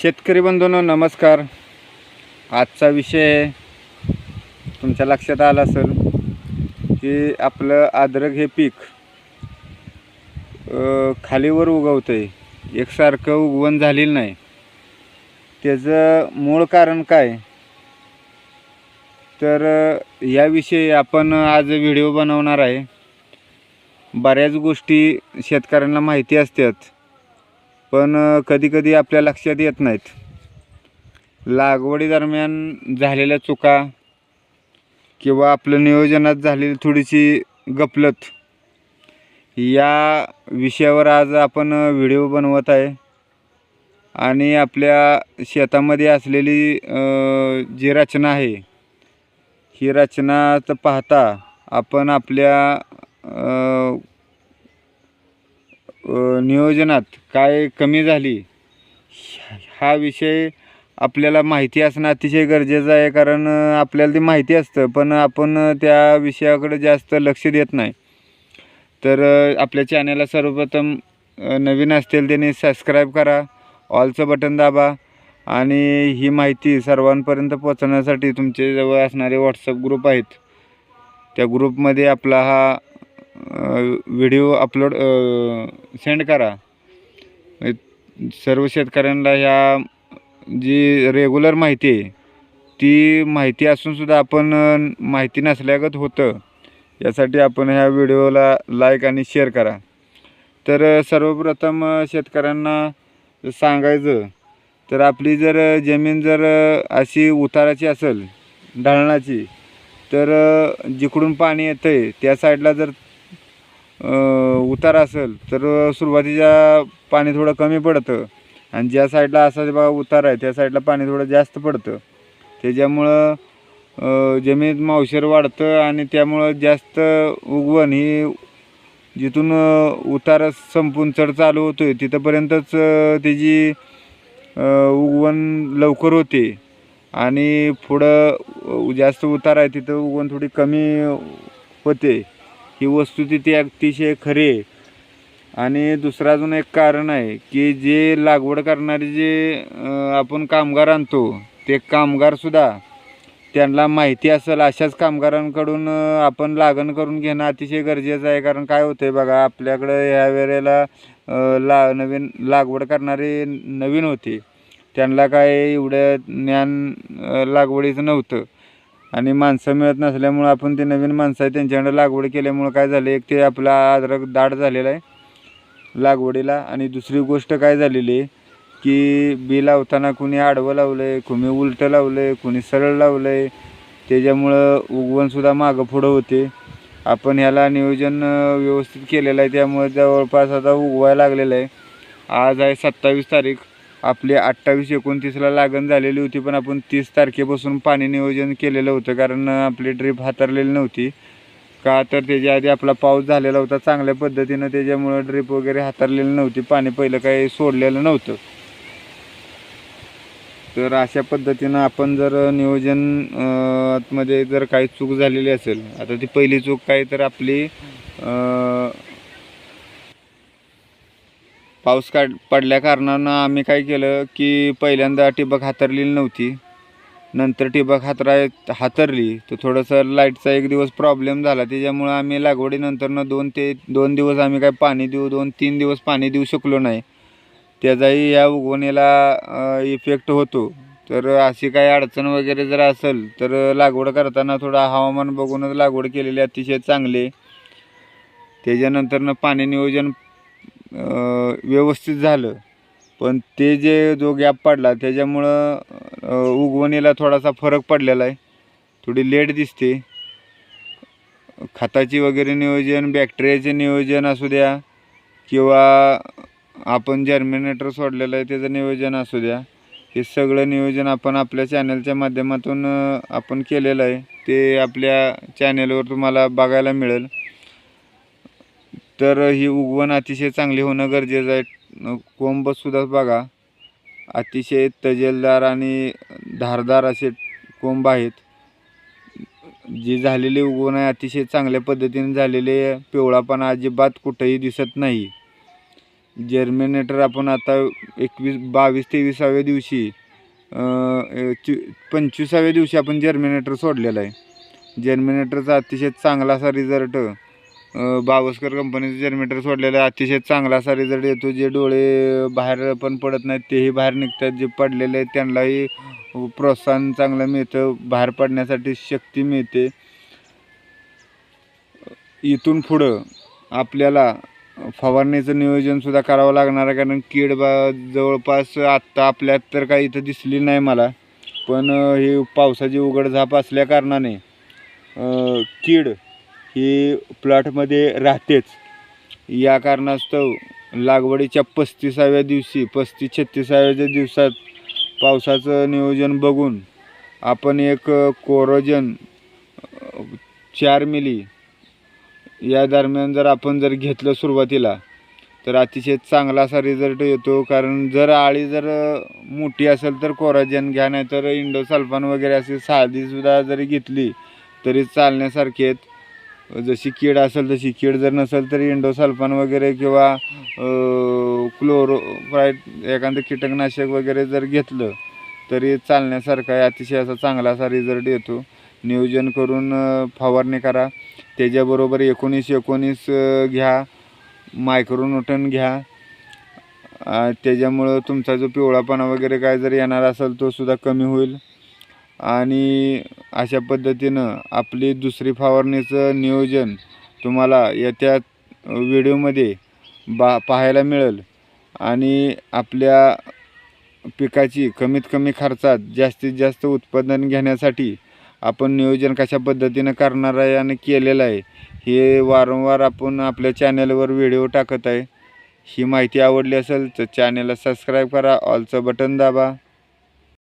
शेतकरी बंधूंनो नमस्कार. आजचा विषय तुमच्या लक्षात आला असेल की आपलं अद्रक हे पीक खालीवर उगवतं आहे एकसारखं उगवण झालेलं नाही. त्याचं मूळ कारण काय? तर याविषयी आपण आज व्हिडिओ बनवणार आहे. बऱ्याच गोष्टी शेतकऱ्यांना माहिती असतात. पण कधीकधी आपल्या लक्षात येत नाहीत. लागवडीदरम्यान झालेल्या चुका किंवा आपलं नियोजनात झालेली थोडीशी गपलत या विषयावर आज आपण व्हिडिओ बनवत आहे. आणि आपल्या शेतामध्ये असलेली जी रचना आहे ही रचना तर पाहता आपण आपल्या नियोजनात काय कमी झाली हा विषय आपल्याला माहिती असणं अतिशय गरजेचं आहे. कारण आपल्याला ते माहिती असतं पण आपण त्या विषयाकडे जास्त लक्ष देत नाही. तर आपल्या चॅनलला सर्वप्रथम नवीन असतील त्यांनी सबस्क्राईब करा ऑलचं बटन दाबा आणि ही माहिती सर्वांपर्यंत पोहोचवण्यासाठी तुमच्याजवळ असणारे व्हॉट्सअप ग्रुप आहेत. त्या ग्रुपमध्ये आपला हा व्हिडिओ अपलोड सेंड करा. सर्व शेतकऱ्यांना ह्या जी रेग्युलर माहिती आहे ती माहिती असूनसुद्धा आपण माहिती नसल्यागत होतं. यासाठी आपण ह्या व्हिडिओला लाईक आणि शेअर करा. तर सर्वप्रथम शेतकऱ्यांना सांगायचं तर आपली जर जमीन जर अशी उताराची असेल ढळणाची तर जिकडून पाणी येतं आहे त्या साईडला जर उतार असेल तर सुरुवातीच्या पाणी थोडं कमी पडतं. आणि ज्या साईडला असा जे बघा उतार आहे त्या साईडला पाणी थोडं जास्त पडतं. त्याच्यामुळं जमिनीत मावशेर वाढतं आणि त्यामुळं जास्त उगवण ही जिथून उतार संपून चढ चालू होतो आहे तिथंपर्यंतच त्याची उगवण लवकर होते. आणि पुढं जास्त उतार आहे तिथं उगवण थोडी कमी होते. ही वस्तुस्थिती अतिशय खरी आहे. आणि दुसरं अजून एक कारण आहे की जे लागवड करणारे जे आपण कामगार आणतो ते कामगारसुद्धा त्यांना माहिती असेल अशाच कामगारांकडून आपण लागण करून घेणं अतिशय गरजेचं आहे. कारण काय होतं आहे बघा आपल्याकडं ह्या वेळेला ला नवीन लागवड करणारे नवीन होते. त्यांना काय एवढं ज्ञान लागवडीचं नव्हतं. आणि माणसं मिळत नसल्यामुळं आपण ते नवीन माणसं आहे त्यांच्याकडे लागवड केल्यामुळं काय झालं एक ते आपला अद्रक दाट झालेला आहे. लागवडीला आणि दुसरी गोष्ट काय झालेली आहे की बी लावताना कुणी आडवं लावलं आहे कुणी उलटं लावलं आहे कुणी सरळ लावलं आहे त्याच्यामुळं उगवणसुद्धा मागं पुढं होते. आपण ह्याला नियोजन व्यवस्थित केलेलं आहे त्यामुळे जवळपास आता उगवायला लागलेलं आहे. आज आहे सत्तावीस तारीख. आपली अठ्ठावीस एकोणतीसला लागण झालेली होती पण आपण तीस तारखेपासून पाणी नियोजन केलेलं होतं कारण आपली ड्रीप हातारलेली नव्हती. का तर त्याच्या आधी आपला पाऊस झालेला होता चांगल्या पद्धतीनं त्याच्यामुळं ड्रीप वगैरे हातारलेली नव्हती पाणी पहिलं काही सोडलेलं नव्हतं. तर अशा पद्धतीनं आपण जर नियोजनमध्ये जर काही चूक झालेली असेल आता ती पहिली चूक काय तर आपली पाऊस काढ पडल्या कारणानं आम्ही काय केलं की पहिल्यांदा ठिबक हातरलेली नव्हती. नंतर ठिबक हातराय हातरली. तर थोडंसं लाईटचा एक दिवस प्रॉब्लेम झाला. त्याच्यामुळं आम्ही लागवडीनंतरनं दोन ते दोन दिवस आम्ही काय पाणी देऊ दोन तीन दिवस पाणी देऊ शकलो नाही. त्याचाही या उगवणीला इफेक्ट होतो. तर अशी काही अडचण वगैरे जर असेल तर लागवड करताना थोडं हवामान बघूनच लागवड केलेली अतिशय चांगली. त्याच्यानंतरनं पाणी नियोजन व्यवस्थित झालं. पण ते जे जो गॅप पडला त्याच्यामुळं उगवणीला थोडासा फरक पडलेला आहे. थोडी लेट दिसते. खताची वगैरे नियोजन बॅक्टेरियाचे नियोजन असू द्या किंवा आपण जर्मिनेटर सोडलेलं आहे त्याचं नियोजन असू द्या. हे सगळं नियोजन आपण आपल्या चॅनलच्या माध्यमातून आपण केलेलं आहे. ते आपल्या चॅनेलवर तुम्हाला बघायला मिळेल. तर ही उगवण अतिशय चांगली होणं गरजेचं आहे. कोंबसुद्धा बघा अतिशय तजेलदार आणि धारदार असे कोंब आहेत. जी झालेली उगवण आहे अतिशय चांगल्या पद्धतीने झालेले पिवळापणा अजिबात कुठंही दिसत नाही. जर्मिनेटर आपण आता एकवीस बावीस तेवीसाव्या दिवशी चि पंचवीसाव्या दिवशी आपण जर्मिनेटर सोडलेला आहे. जर्मिनेटरचा अतिशय चांगला असा रिझल्ट बावस्कर कंपनीचं जनरेटर सोडलेलं आहे अतिशय चांगला असा रिझल्ट येतो. जे डोळे बाहेर पण पडत नाहीत तेही बाहेर निघतात. जे पडलेले आहेत त्यांनाही प्रोत्साहन चांगलं मिळतं. बाहेर पडण्यासाठी शक्ती मिळते. इथून पुढं आपल्याला फवारणीचं नियोजनसुद्धा करावं लागणार आहे. कारण कीड बा जवळपास आत्ता आपल्यात तर काही इथं दिसली नाही मला. पण हे पावसाची उघडझाप असल्या कारणाने कीड ही प्लॉटमध्ये राहतेच. या कारणास्तव लागवडीच्या पस्तीसाव्या दिवशी पस्तीस छत्तीसाव्याच्या दिवसात पावसाचं नियोजन बघून आपण एक कोरोजन चार मिली या दरम्यान जर आपण जर घेतलं सुरुवातीला तर अतिशय चांगला असा रिझल्ट येतो. कारण जर आळी जर मोठी असेल तर कोराजन घ्या नाही तर इंडोसल्फान वगैरे असे साधीसुद्धा जरी घेतली तरी चालण्यासारखी आहेत. जशी कीड असेल तशी कीड जर नसेल तर इंडोसल्फान वगैरे किंवा क्लोरोफ्राईट एखादं कीटकनाशक वगैरे जर घेतलं तरी चालण्यासारखा आहे. अतिशय असा चांगला असा रिझल्ट येतो. नियोजन करून फवारणी करा. त्याच्याबरोबर एकोणीस एकोणीस घ्या. मायक्रोनोटन घ्या. त्याच्यामुळं तुमचा जो पिवळापणा वगैरे काय जर येणार असेल तो सुद्धा कमी होईल. आणि अशा पद्धतीनं आपली दुसरी फवारणीचं नियोजन तुम्हाला येत्या व्हिडिओमध्ये बा पाहायला मिळेल. आणि आपल्या पिकाची कमीत कमी खर्चात जास्तीत जास्त उत्पादन घेण्यासाठी आपण नियोजन कशा पद्धतीनं करणार आहे आणि केलेलं आहे हे वारंवार आपण आपल्या चॅनलवर व्हिडिओ टाकत आहे. ही माहिती आवडली असेल तर चॅनलला सबस्क्राईब करा ऑलचं बटन दाबा.